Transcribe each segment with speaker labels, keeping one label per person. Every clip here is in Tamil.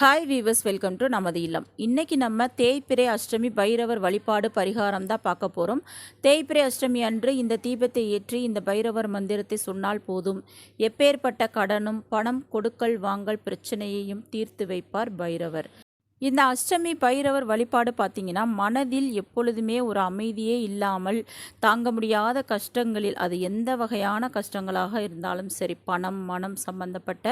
Speaker 1: ஹாய் வீவர்ஸ் வெல்கம் டு நமது இல்லம். இன்றைக்கி நம்ம தேய்பிரை அஷ்டமி பைரவர் வழிபாடு பரிகாரம் தான் பார்க்க போகிறோம் தேய்பிரை அஷ்டமி அன்று இந்த தீபத்தை ஏற்றி இந்த பைரவர் மந்திரத்தை சொன்னால் போதும். எப்பேற்பட்ட கடனும் பணம் கொடுக்கல் வாங்கல் பிரச்சனையையும் தீர்த்து வைப்பார் பைரவர். இந்த அஷ்டமி பைரவர் வழிபாடு பார்த்தீங்கன்னா மனதில் எப்பொழுதுமே ஒரு அமைதியே இல்லாமல் தாங்க முடியாத கஷ்டங்களில் அது எந்த வகையான கஷ்டங்களாக இருந்தாலும் சரி பணம் மனம் சம்பந்தப்பட்ட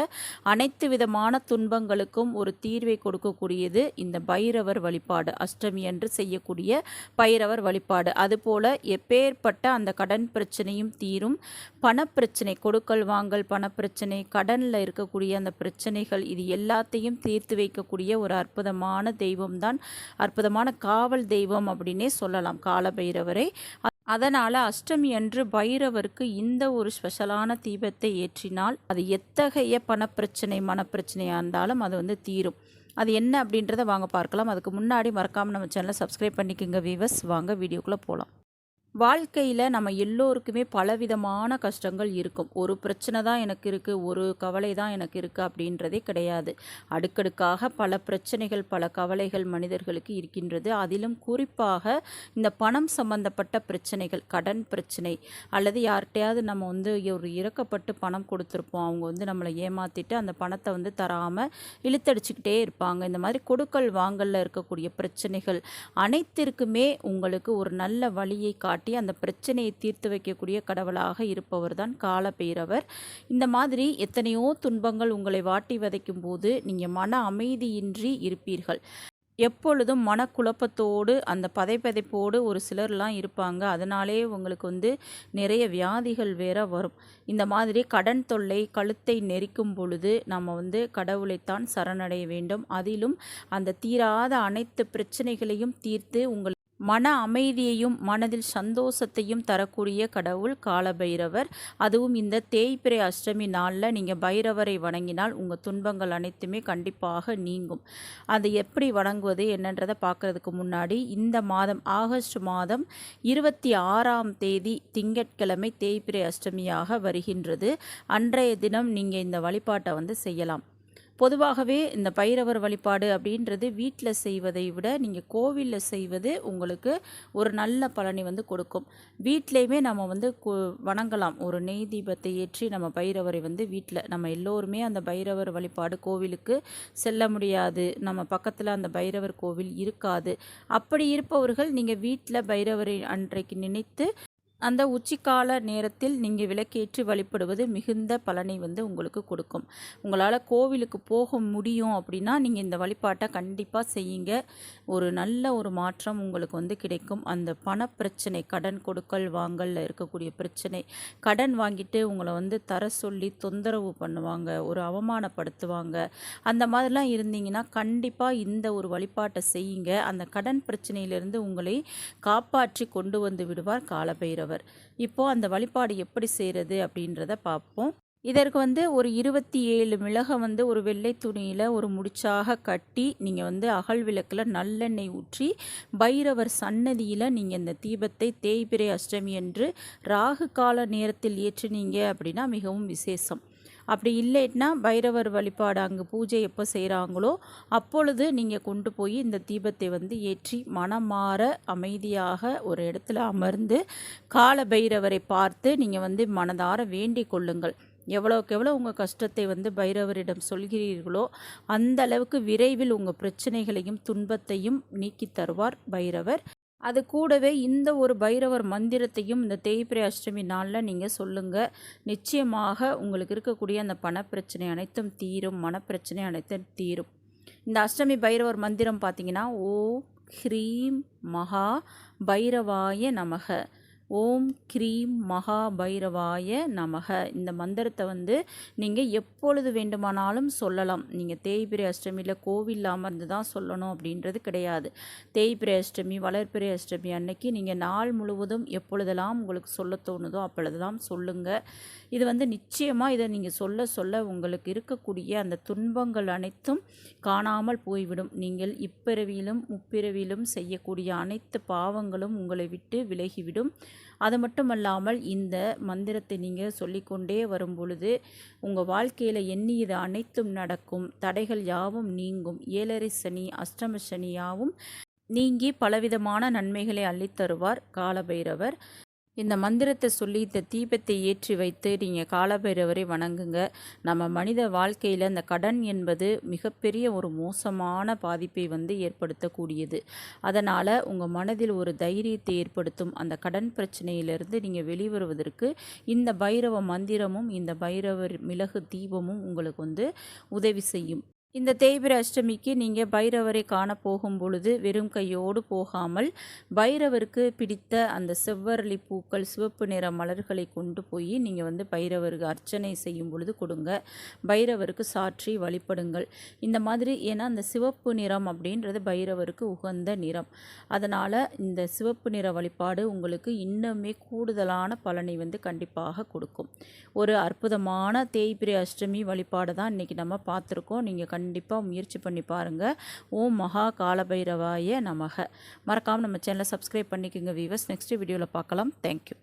Speaker 1: அனைத்து விதமான துன்பங்களுக்கும் ஒரு தீர்வை கொடுக்கக்கூடியது இந்த பைரவர் வழிபாடு அஷ்டமி என்று செய்யக்கூடிய பைரவர் வழிபாடு. அதுபோல் எப்பேற்பட்ட அந்த கடன் பிரச்சனையும் தீரும். பணப்பிரச்சனை கொடுக்கல் வாங்கல் பணப்பிரச்சனை கடனில் இருக்கக்கூடிய அந்த பிரச்சனைகள் இது எல்லாத்தையும் தீர்த்து வைக்கக்கூடிய ஒரு அற்புதம் அற்புதமான தெய்வம்தான் அற்புதமான காவல் தெய்வம் அப்படின்னே சொல்லலாம் காலபைரவரை. அதனால் அஷ்டமி அன்று பைரவருக்கு இந்த ஒரு ஸ்பெஷலான தீபத்தை ஏற்றினால் அது எத்தகைய பணப்பிரச்சனை மனப்பிரச்சனையாக இருந்தாலும் அது வந்து தீரும். அது என்ன அப்படின்றத வாங்க பார்க்கலாம். அதுக்கு முன்னாடி மறக்காமல் நம்ம சேனலை சப்ஸ்கிரைப் பண்ணிக்கோங்க வீவர்ஸ் வாங்க வீடியோக்குள்ளே போகலாம் வாழ்க்கையில் நம்ம எல்லோருக்குமே பலவிதமான கஷ்டங்கள் இருக்கும். ஒரு பிரச்சனை தான் எனக்கு இருக்குது ஒரு கவலை தான் எனக்கு இருக்குது அப்படின்றதே கிடையாது. அடுக்கடுக்காக பல பிரச்சனைகள் பல கவலைகள் மனிதர்களுக்கு இருக்கின்றது. அதிலும் குறிப்பாக இந்த பணம் சம்பந்தப்பட்ட பிரச்சனைகள் கடன் பிரச்சனை அல்லது யார்கிட்டையாவது நம்ம வந்து ஒரு இறக்கப்பட்டு பணம் கொடுத்துருப்போம். அவங்க வந்து நம்மளை ஏமாற்றிட்டு அந்த பணத்தை வந்து தராமல் இழுத்தடிச்சுக்கிட்டே இருப்பாங்க. இந்த மாதிரி கொடுக்கல் வாங்கலில் இருக்கக்கூடிய பிரச்சனைகள் அனைத்திற்குமே உங்களுக்கு ஒரு நல்ல வழியை காட்டு காட்டி அந்த பிரச்சனையை தீர்த்து வைக்கக்கூடிய கடவுளாக இருப்பவர் தான் காலபைரவர். இந்த மாதிரி எத்தனையோ துன்பங்கள் உங்களை வாட்டி வதைக்கும் போது நீங்கள் மன அமைதியின்றி இருப்பீர்கள். எப்பொழுதும் மனக்குழப்பத்தோடு அந்த பதைப்பதைப்போடு ஒரு சிலர்லாம் இருப்பாங்க. அதனாலே உங்களுக்கு வந்து நிறைய வியாதிகள் வேற வரும். இந்த மாதிரி கடன் தொல்லை கழுத்தை நெரிக்கும் பொழுது நம்ம வந்து கடவுளைத்தான் சரணடைய வேண்டும். அதிலும் அந்த தீராத அனைத்து பிரச்சனைகளையும் தீர்த்து உங்கள் மன அமைதியையும் மனதில் சந்தோஷத்தையும் தரக்கூடிய கடவுள் காலபைரவர். அதுவும் இந்த தேய்பிரை அஷ்டமி நாளில் நீங்கள் பைரவரை வணங்கினால் உங்கள் துன்பங்கள் அனைத்துமே கண்டிப்பாக நீங்கும். அதை எப்படி வணங்குவது என்னன்றதை பார்க்குறதுக்கு முன்னாடி இந்த மாதம் ஆகஸ்ட் மாதம் இருபத்தி ஆறாம் தேதி திங்கட்கிழமை தேய்பிரை அஷ்டமியாக வருகின்றது. அன்றைய தினம் நீங்கள் இந்த வழிபாட்டை வந்து செய்யலாம். பொதுவாகவே இந்த பைரவர் வழிபாடு அப்படின்றது வீட்டில் செய்வதை விட நீங்கள் கோவிலில் செய்வது உங்களுக்கு ஒரு நல்ல பலனை வந்து கொடுக்கும். வீட்லேயுமே நம்ம வந்து வணங்கலாம். ஒரு நெய் தீபத்தை ஏற்றி நம்ம பைரவரை வந்து வீட்டில் நம்ம எல்லோருமே அந்த பைரவர் வழிபாடு கோவிலுக்கு செல்ல முடியாது. நம்ம பக்கத்தில் அந்த பைரவர் கோவில் இருக்காது. அப்படி இருப்பவர்கள் நீங்கள் வீட்டில் பைரவரை அன்றைக்கு நினைத்து அந்த உச்சிக்கால நேரத்தில் நீங்கள் விளக்கேற்றி வழிபடுவது மிகுந்த பலனை வந்து உங்களுக்கு கொடுக்கும். உங்களால் கோவிலுக்கு போக முடியும் அப்படின்னா நீங்கள் இந்த வழிபாட்டை கண்டிப்பாக செய்யுங்க. ஒரு நல்ல ஒரு மாற்றம் உங்களுக்கு வந்து கிடைக்கும். அந்த பணப்பிரச்சனை கடன் கொடுக்கல் வாங்கலில் இருக்கக்கூடிய பிரச்சனை கடன் வாங்கிட்டு உங்களை வந்து தர சொல்லி தொந்தரவு பண்ணுவாங்க ஒரு அவமானப்படுத்துவாங்க. அந்த மாதிரிலாம் இருந்தீங்கன்னா கண்டிப்பாக இந்த ஒரு வழிபாட்டை செய்யுங்க. அந்த கடன் பிரச்சனையிலிருந்து உங்களை காப்பாற்றி கொண்டு வந்து விடுவார் காலபைரவர். ஆண்டவர் இப்போது அந்த வழிபாடு எப்படி செய்கிறது அப்படின்றத பார்ப்போம். இதற்கு வந்து ஒரு இருபத்தி ஏழு மிளகை வந்து ஒரு வெள்ளை துணியில் ஒரு முடிச்சாக கட்டி நீங்கள் வந்து அகல் விளக்கில் நல்லெண்ணெய் ஊற்றி பைரவர் சன்னதியில் நீங்கள் இந்த தீபத்தை தேய்பிரை அஷ்டமி என்று ராகு கால நேரத்தில் ஏற்றினீங்க அப்படின்னா மிகவும் விசேஷம். அப்படி இல்லைன்னா பைரவர் வழிபாடு அங்கே பூஜை எப்போ செய்கிறாங்களோ அப்பொழுது நீங்கள் கொண்டு போய் இந்த தீபத்தை வந்து ஏற்றி மனமாற அமைதியாக ஒரு இடத்துல அமர்ந்து கால பைரவரை பார்த்து நீங்கள் வந்து மனதார வேண்டிக் கொள்ளுங்கள். எவ்வளோக்கு எவ்வளோ உங்கள் கஷ்டத்தை வந்து பைரவரிடம் சொல்கிறீர்களோ அந்த அளவுக்கு விரைவில் உங்கள் பிரச்சனைகளையும் துன்பத்தையும் நீக்கி தருவார் பைரவர். அது கூடவே இந்த ஒரு பைரவர் மந்திரத்தையும் இந்த தேய்பிரை அஷ்டமி நாளில் நீங்கள் சொல்லுங்கள் நிச்சயமாக உங்களுக்கு இருக்கக்கூடிய அந்த பணப்பிரச்சனை அனைத்தும் தீரும். மனப்பிரச்சனை அனைத்தும் தீரும். இந்த அஷ்டமி பைரவர் மந்திரம் பார்த்தீங்கன்னா ஓ ஹ்ரீம் மகா பைரவாய நமக. ஓம் க்ரீம் மகா பைரவாய நமக. இந்த மந்திரத்தை வந்து நீங்கள் எப்பொழுது வேண்டுமானாலும் சொல்லலாம். நீங்கள் தேய்பிரை அஷ்டமியில் கோவில் அமர்ந்து தான் சொல்லணும் அப்படின்றது கிடையாது. தேய்பிரை அஷ்டமி வளர்பிரை அஷ்டமி அன்னைக்கு நீங்கள் நாள் முழுவதும் எப்பொழுதெல்லாம் உங்களுக்கு சொல்ல தோணுதோ அப்பொழுதெல்லாம் சொல்லுங்கள் இது வந்து நிச்சயமாக இதை நீங்கள் சொல்ல சொல்ல உங்களுக்கு இருக்கக்கூடிய அந்த துன்பங்கள் அனைத்தும் காணாமல் போய்விடும். நீங்கள் இப்பிறவியிலும் முப்பிறவியிலும் செய்யக்கூடிய அனைத்து பாவங்களும் உங்களை விட்டு விலகிவிடும். அது மட்டும் அல்லாமல் இந்த மந்திரத்தை நீங்கள் சொல்லிக்கொண்டே வரும் பொழுது உங்கள் வாழ்க்கையில் எண்ணியது அனைத்தும் நடக்கும். தடைகள் யாவும் நீங்கும். ஏழரை சனி அஷ்டம சனி யாவும் நீங்கி பலவிதமான நன்மைகளை அள்ளித்தருவார் காலபைரவர். இந்த மந்திரத்தை சொல்லி இந்த தீபத்தை ஏற்றி வைத்து நீங்கள் காலபைரவரை வணங்குங்க. நம்ம மனித வாழ்க்கையில் இந்த கடன் என்பது மிகப்பெரிய ஒரு மோசமான பாதிப்பை வந்து ஏற்படுத்தக்கூடியது. அதனால் உங்கள் மனதில் ஒரு தைரியத்தை ஏற்படுத்தும் அந்த கடன் பிரச்சனையிலிருந்து நீங்கள் வெளிவருவதற்கு இந்த பைரவ மந்திரமும் இந்த பைரவர் மிளகு தீபமும் உங்களுக்கு வந்து உதவி செய்யும். இந்த தேய்பிர அஷ்டமிக்கு நீங்கள் பைரவரை காண போகும் பொழுது வெறும் கையோடு போகாமல் பைரவருக்கு பிடித்த அந்த செவ்வரளி பூக்கள் சிவப்பு நிற மலர்களை கொண்டு போய் நீங்கள் வந்து பைரவருக்கு அர்ச்சனை செய்யும் பொழுது கொடுங்க. பைரவருக்கு சாற்றி வழிபடுங்கள். இந்த மாதிரி ஏன்னா அந்த சிவப்பு நிறம் அப்படின்றது பைரவருக்கு உகந்த நிறம். அதனால் இந்த சிவப்பு நிற வழிபாடு உங்களுக்கு இன்னுமே கூடுதலான பலனை வந்து கண்டிப்பாக கொடுக்கும். ஒரு அற்புதமான தேய்பிரை அஷ்டமி வழிபாடு தான் இன்றைக்கி நம்ம பார்த்துருக்கோம். நீங்கள் கண் கண்டிப்பாக முயற்சி பண்ணி பாருங்கள் ஓம் மகா காலபைரவாய நமக. மறக்காமல் நம்ம சேனலை சப்ஸ்கிரைப் பண்ணிக்கோங்க வீவர்ஸ் நெக்ஸ்ட் வீடியோவில் பார்க்கலாம். தேங்க்யூ